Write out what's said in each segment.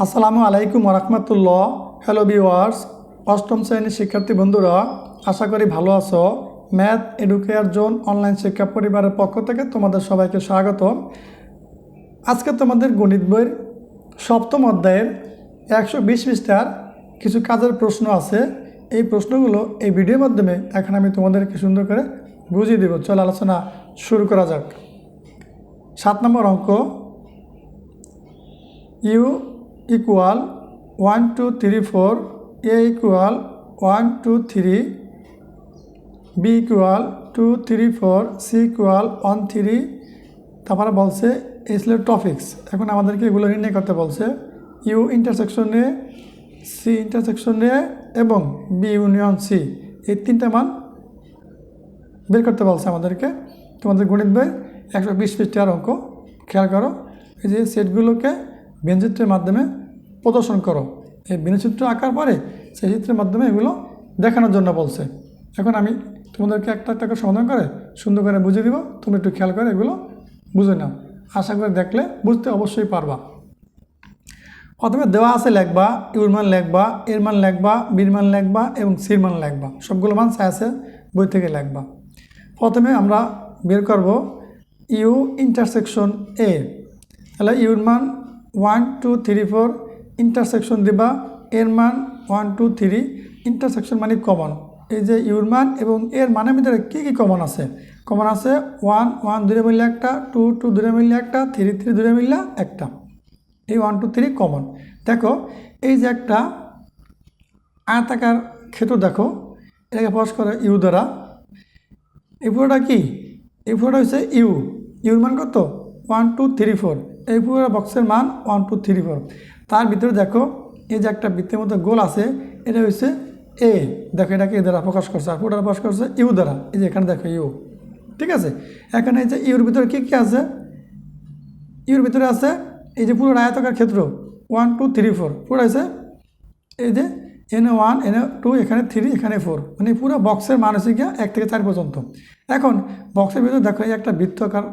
আসসালামু আলাইকুম রহমতুল্লাহ hello viewers অষ্টম শ্রেণির শিক্ষার্থী বন্ধুরা, আশা করি ভালো আছো। ম্যাথ এডুকেয়ার জোন অনলাইন শিক্ষা পরিবারের পক্ষ থেকে তোমাদের সবাইকে স্বাগত আজকে তোমাদের গণিত বইয়ের সপ্তম অধ্যায়ের একশো বিশ পৃষ্ঠার কিছু কাজের প্রশ্ন আছে। এই প্রশ্নগুলো এই ভিডিওর মাধ্যমে এখন আমি তোমাদেরকে সুন্দর করে বুঝিয়ে দেবো। চল আলোচনা শুরু করা যাক। সাত নম্বর অঙ্ক। U equal one two three four A equal one two three B equal two three four C equal one three তারপরে বলছে এই ছিল টপিক্স এখন আমাদেরকে এগুলো নির্ণয় করতে বলছে ইউ ইন্টারসেকশনে সি ইন্টারসেকশনে এবং বি ইউনিয়ন সি এই তিনটা মান বের করতে বলছে আমাদেরকে। তোমাদের গণিত বই একশো বিশ পৃষ্ঠার অঙ্ক। খেয়াল করো, এই যে সেটগুলোকে ব্যঞ্চিত্রের মাধ্যমে প্রদর্শন করো। এই বিনচিত্র আঁকার পরে সেই চিত্রের মাধ্যমে এগুলো দেখানোর জন্য বলছে। এখন আমি তোমাদেরকে একটা একটা সমাধান করে সুন্দর করে বুঝিয়ে দিব। তুমি একটু খেয়াল করে এগুলো বুঝে নাও। আশা করে দেখলে বুঝতে অবশ্যই পারবা। প্রথমে দেওয়া আছে লেখবা, ইউর মান লেখবা, এর মান লেখবা, বীর মান লেখবা এবং সির মান লেখবা। সবগুলো মান আছে, বই থেকে লেখবা। প্রথমে আমরা বের করব ইউ ইন্টারসেকশন এ। তাহলে ইউর মান one, two, three, four intersection দিবা, এর মান ওয়ান টু থ্রি ইন্টারসেকশন মানে কমন এই যে ইউর মান এবং এর মানের ভিতরে কী কী কমন আছে? কমন আছে ওয়ান ওয়ান দূরে মিললে একটা টু টু দূরে মিললে একটা থ্রি থ্রি দূরে মিললে একটা। এই ওয়ান টু থ্রি কমন দেখো, এই যে একটা আয়তাকার ক্ষেত্র দেখো, এটাকে প্রকাশ করে ইউ দ্বারা। এই পুরোটা কি? এই পুরোটা হচ্ছে ইউ ইউর মান কত? ওয়ান টু থ্রি ফোর এই পুরো বক্সের মান ওয়ান টু থ্রি ফোর ভিতরে দেখো, এই যে একটা বৃত্তের মধ্যে গোল আছে, এটা হচ্ছে এ দেখো, এটাকে এ দ্বারা প্রকাশ করছে, আর পুরোটা প্রকাশ করছে ইউ দ্বারা। এই যে এখানে দেখো ইউ ঠিক আছে? এখানে এই যে ইউর ভিতরে কী কী আছে? ইউর ভিতরে আছে এই যে পুরো আয়তকার ক্ষেত্র ওয়ান টু থ্রি ফোর পুরো আছে এই যে এনে ওয়ান এনে টু এখানে থ্রি এখানে ফোর মানে পুরো বক্সের মান হচ্ছে এক থেকে চার পর্যন্ত। এখন বক্সের ভিতরে দেখো, এই একটা বৃত্তাকার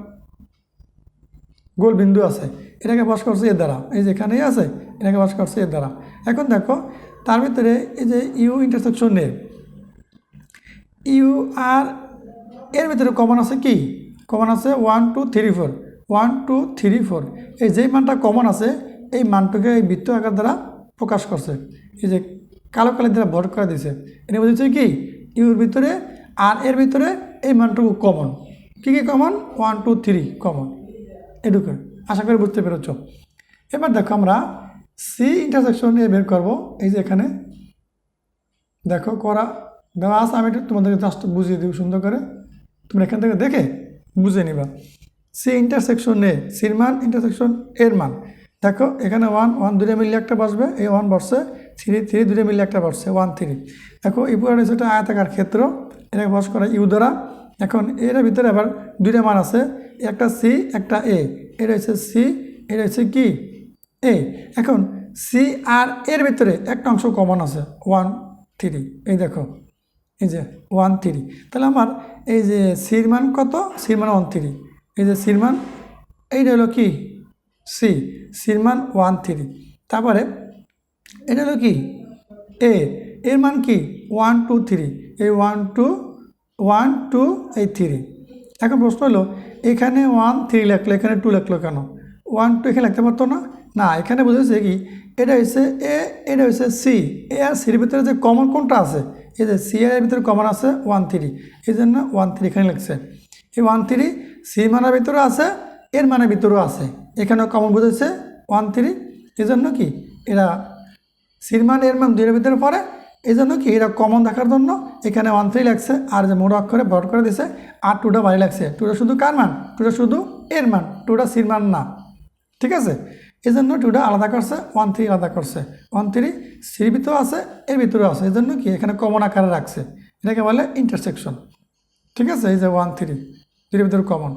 গোল বিন্দু আছে। এটাকে বস করছে এর দ্বারা। এই যে এখানেই আছে, এটাকে বস করছে এর দ্বারা। এখন দেখো, তার ভিতরে এই যে ইউ ইন্টারসেকশন এ ইউ আর এর ভিতরে কমন আছে কি? কমন আছে one two three four one two three four এই যেই মানটা কমন আছে, এই মানটাকে এই বৃত্ত আকার দ্বারা প্রকাশ করছে। এই যে কালো কালের দ্বারা ভর করে দিছে। এটা বুঝেছে কি? ইউর ভিতরে আর এর ভিতরে এই মানটুকু কমন কী কী common one two three common এটুকু আশা করি বুঝতে পেরেছ। এবার দেখো আমরা সি ইন্টারসেকশন নিয়ে বের করব। এই যে এখানে। দেখো, করা। দেওয়া আছে আমি একটু তোমাদেরকে জাস্ট বুঝিয়ে দিব সুন্দর করে। তুমি এখান থেকে দেখে বুঝে নিবা। সি ইন্টারসেকশন এ সির মান ইন্টারসেকশন এর মান। দেখো, এখানে ওয়ান ওয়ান দূরে মিললে একটা বসবে। এই ওয়ান বসছে থ্রি থ্রি দূরে মিললে একটা বসছে ওয়ান থ্রি দেখো, এই সেটা আয়তাকার ক্ষেত্র। এটাকে বস করা ইউ দ্বারা। এখন এর ভিতরে আবার দুইটা মান আছে, একটা সি একটা এ এটা হচ্ছে সি এটা হচ্ছে কি? এ এখন সি আর এর ভিতরে একটা অংশ কমন আছে ওয়ান থ্রি এই দেখো, এই যে ওয়ান থ্রি তাহলে আমার এই যে সির মান কত? সির মান ওয়ান থ্রি এই যে সির মান, এইটা হলো কি? সি সির মান ওয়ান থ্রি তারপরে এটা হলো কি? এ এর মান কি? ওয়ান টু থ্রি এই ওয়ান টু ওয়ান, টু, এই থ্রি এখন প্রশ্ন হলো, এখানে ওয়ান থ্রি লেখলো, এখানে টু লেখলো কেন? ওয়ান, টু এখানে লিখতে পারতো না? না, এখানে বুঝেছে কি, এটা হচ্ছে এ এটা হচ্ছে সি এ আর সির ভিতরে যে কমন কোনটা আছে? এই যে সি এর ভিতরে কমন আছে ওয়ান থ্রি এই জন্য ওয়ান থ্রি এখানে লিখছে। এই ওয়ান থ্রি সি মানের ভিতরে আছে এর মানের ভিতরেও আছে। এখানেও কমন বুঝেছে ওয়ান থ্রি এই জন্য কি, এরা সির মান এর মান দুইয়ের ভিতরে পড়ে এই জন্য কি এটা কমন দেখার জন্য? এখানে ওয়ান থ্রি লাগছে, আর যে মোড় অক্ষরে ভর করে দিছে, আর টুটা বাড়ি লাগছে। টুটা শুধু কার মান? টুটা শুধু এর মান টুটা সির মান না। ঠিক আছে? এই জন্য টুটা আলাদা করছে ওয়ান থ্রি আলাদা করছে। ওয়ান থ্রি সির ভিতরেও আছে, এর ভিতরেও আছে। এই জন্য কি এখানে কমন আকারে রাখছে। এটাকে বলে ইন্টারসেকশন ঠিক আছে? এই যে ওয়ান থ্রি এর ভিতরে কমন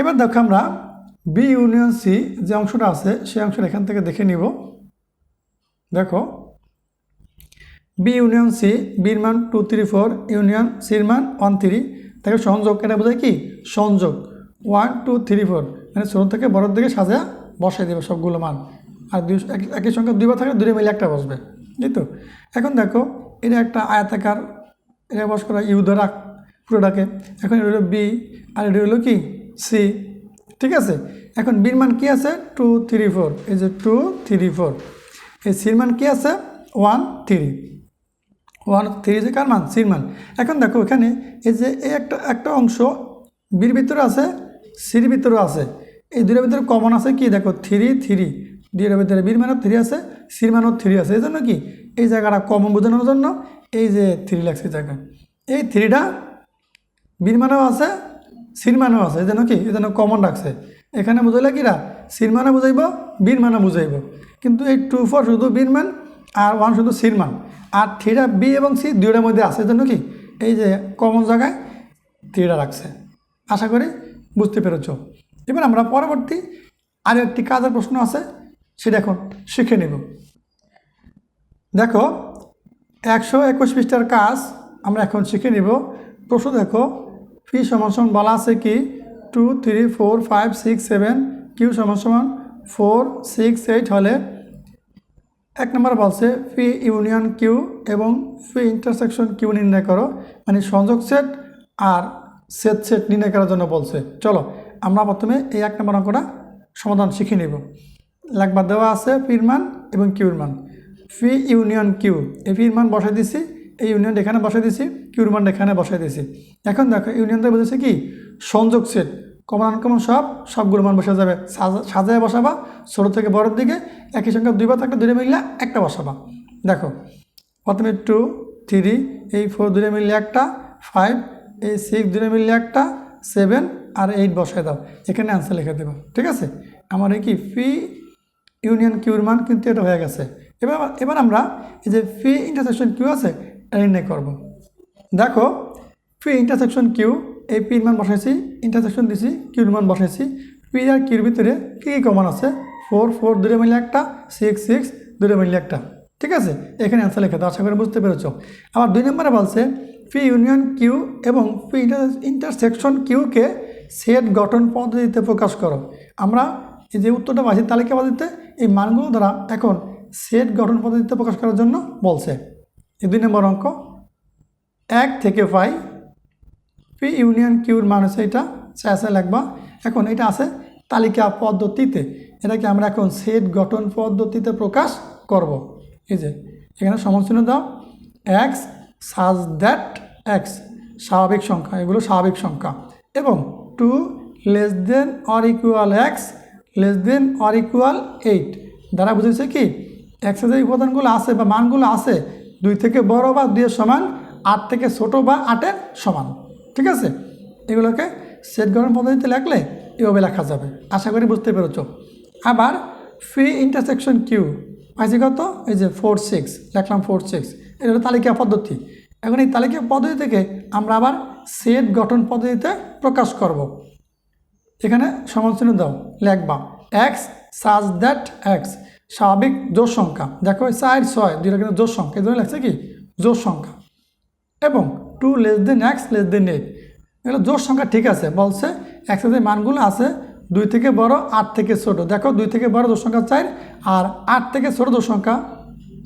এবার দেখো আমরা বি ইউনিয়ন সি যে অংশটা আছে, সেই অংশটা এখান থেকে দেখে নিব। দেখো বি ইউনিয়ন সি, বির মান টু থ্রি ফোর, ইউনিয়ন সির মান ওয়ান থ্রি। তাকে সংযোগ এটা বোঝায় কি? সংযোগ। One, two, three, four. মানে ছোটো থেকে বড়োর দিকে সাজা বসাই দেবে সবগুলো মান। আর দুই একই সংখ্যা দুইবার থাকলে দুটো মিলে একটা বসবে। এই তো। এখন দেখো, এটা একটা আয়তাকার, এটা বস করা ইউ দ্বারা পুরোটাকে। এখন এটা হলো বি, আর এটা হলো কি? সি। ঠিক আছে? এখন বির মান কী আছে? Two, three, four. এই যে টু, থ্রি, ফোর। এই সির মান কী আছে? One, three. ওয়ান থ্রি যে কার মান? সির মান। এখন দেখো এখানে এই যে এই একটা একটা অংশ বির ভিতরে আছে, সির ভিতরেও আছে। এই দুটোর ভিতরে কমন আছে কি? দেখো, থ্রি থ্রি। দুইটার ভিতরে বির মানও থ্রি আছে, সির মানও থ্রি আছে। এই জন্য কি? এই জায়গাটা কমন বোঝানোর জন্য এই যে থ্রি লাগছে জায়গায়। এই থ্রিটা বির মানেও আছে, সির মানেও আছে। এই জন্য কি? এই জন্য কমন রাখছে। এখানে বুঝাইলে কিরা? সির মানে বুঝাইব, বীর মানে বুঝাইব। কিন্তু এই টু ফোর শুধু বীর মান আর ওয়ান শুধু সির মান। আর থ্রিটা বি এবং সি দুইটার মধ্যে আছে জন্য কি? এই যে কমন জায়গায় থ্রিটা রাখছে। আশা করি বুঝতে পেরেছ। এবার আমরা পরবর্তী আরও একটি কাজের প্রশ্ন আছে, সেটা এখন শিখে নেব। দেখো, একশো একুশ পৃষ্ঠার কাজ আমরা এখন শিখে নিব। প্রশ্ন দেখো, পি সমান সমান বলা আছে কি? Two, three, four, five, six, seven, Q সমান সমান ফোর, সিক্স, এইট হলে এক নম্বর বলছে পি ইউনিয়ন কিউ এবং পি ইন্টারসেকশন কিউ নির্ণয় করো। মানে সংযোগ সেট আর সেট সেট নির্ণয় করার জন্য বলছে। চলো, আমরা প্রথমে এই এক নম্বর অঙ্কটা সমাধান শিখে নেব। লাগবার দেওয়া আছে পির মান এবং কিউর মান। পি ইউনিয়ন কিউ, এই পির মান বসাই দিছি, এই ইউনিয়ন এখানে বসাই দিছি, কিউর মান এখানে বসাই দিছি। এখন দেখো, ইউনিয়নটা বুঝেছে কি? সংযোগ সেট। কমন আনকমন সব সবগুলো মান বসে যাবে। সাজা- সাজায় বসাবা, ছোটো থেকে বড়োর দিকে, একই সংখ্যা দুইবার থাকলে দূরে মিললে একটা বসাবা। দেখো, প্রথমে টু থ্রি এই ফোর দূরে মিললে একটা ফাইভ এই সিক্স দূরে মিললে একটা সেভেন আর এইট বসায় দাও। এখানে অ্যান্সার লিখে দেবো, ঠিক আছে? আমার এই কি? ফি ইউনিয়ন কিউর মান কিন্তু এটা হয়ে গেছে। এবার এবার আমরা এই যে ফি ইন্টারসেকশন কিউ আছে, এটা নির্ণয় করব। দেখো পি ইন্টারসেকশন কিউ এই পির মান বসাইছি ইন্টারসেকশন দিছি, কিউর মান বসাইছি, পি আর কিউর ভিতরে কী কী কমন আছে? ফোর ফোর দূরে মিলে একটা সিক্স সিক্স দূরে মিলে একটা। ঠিক আছে? এখানে অ্যান্সার লেখা দাও, আশা করি বুঝতে পেরেছ। আবার দুই নম্বরে বলছে, পি ইউনিয়ন কিউ এবং পি ইন্টারসেকশন কিউকে সেট গঠন পদ্ধতিতে প্রকাশ করো। আমরা এই যে উত্তরটা পাচ্ছি তালিকা পদ্ধতিতে এই মানগুলো দ্বারা এখন সেট গঠন পদ্ধতিতে প্রকাশ করার জন্য বলছে। এই দুই নম্বর অঙ্ক, এক থেকে পাই পি ইউনিয়ন কিউর মান হচ্ছে এটা শেষে লাগবা। এখন এটা আছে তালিকা পদ্ধতিতে, এটাকে আমরা এখন সেট গঠন পদ্ধতিতে প্রকাশ করব। এই যে, এখানে সমচিহ্ন দাও। এক্স সাজ দ্যাট এক্স স্বাভাবিক সংখ্যা, এগুলো স্বাভাবিক সংখ্যা। এবং two less than or equal X less than or equal eight দ্বারা বুঝেছে কি? এক্সের যে উপাদানগুলো আছে বা মানগুলো আছে, দুই থেকে বড় বা দুইয়ের সমান, আট থেকে ছোট বা আটের সমান। ঠিক আছে? এগুলোকে সেট গঠন পদ্ধতিতে লেখলে এভাবে লেখা যাবে। আশা করি বুঝতে পেরেছ। আবার ফি ইন্টারসেকশন কিউ পাইছি কত? এই যে ফোর সিক্স লেখলাম ফোর সিক্স এটা হলো তালিকা পদ্ধতি। এখন এই তালিকা পদ্ধতি থেকে আমরা আবার সেট গঠন পদ্ধতিতে প্রকাশ করব। এখানে সমালোচনা দাও, লেখবা। এক্স সাজ দ্যাট এক্স স্বাভাবিক জোর সংখ্যা। দেখো, চার, ছয়, দুইটা কিন্তু জোর সংখ্যা। এই জন্য লেখছে কি? জোর সংখ্যা। এবং two less than X less than eight এগুলো জোর সংখ্যা ঠিক আছে, বলছে এক্সের যে মানগুলো আছে, দুই থেকে বড়, আট থেকে ছোট। দেখো, দুই থেকে বড় জোর সংখ্যা চার আর আট থেকে ছোট জোর সংখ্যা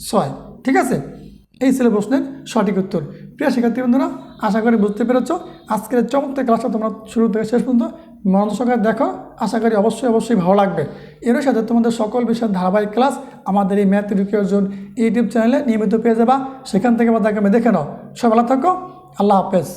ছয়। ঠিক আছে? এই ছিল প্রশ্নের সঠিক উত্তর। প্রিয় শিক্ষার্থী বন্ধুরা, আশা করি বুঝতে পেরেছ। আজকের চমৎকার ক্লাসটা তোমরা শুরু থেকে শেষ পর্যন্ত মনোযোগ সহকারে দেখো, আশা করি অবশ্যই অবশ্যই ভালো লাগবে। এর সাথে তোমাদের সকল বিষয়ের ধারাবাহিক ক্লাস আমাদের এই ম্যাথ এডুকেশন ইউটিউব চ্যানেলে নিয়মিত পেয়ে যাবা। সেখান থেকে আমাদেরকে আমি দেখে নাও। সব ভালো থাকো। আল্লাহ হাফেজ।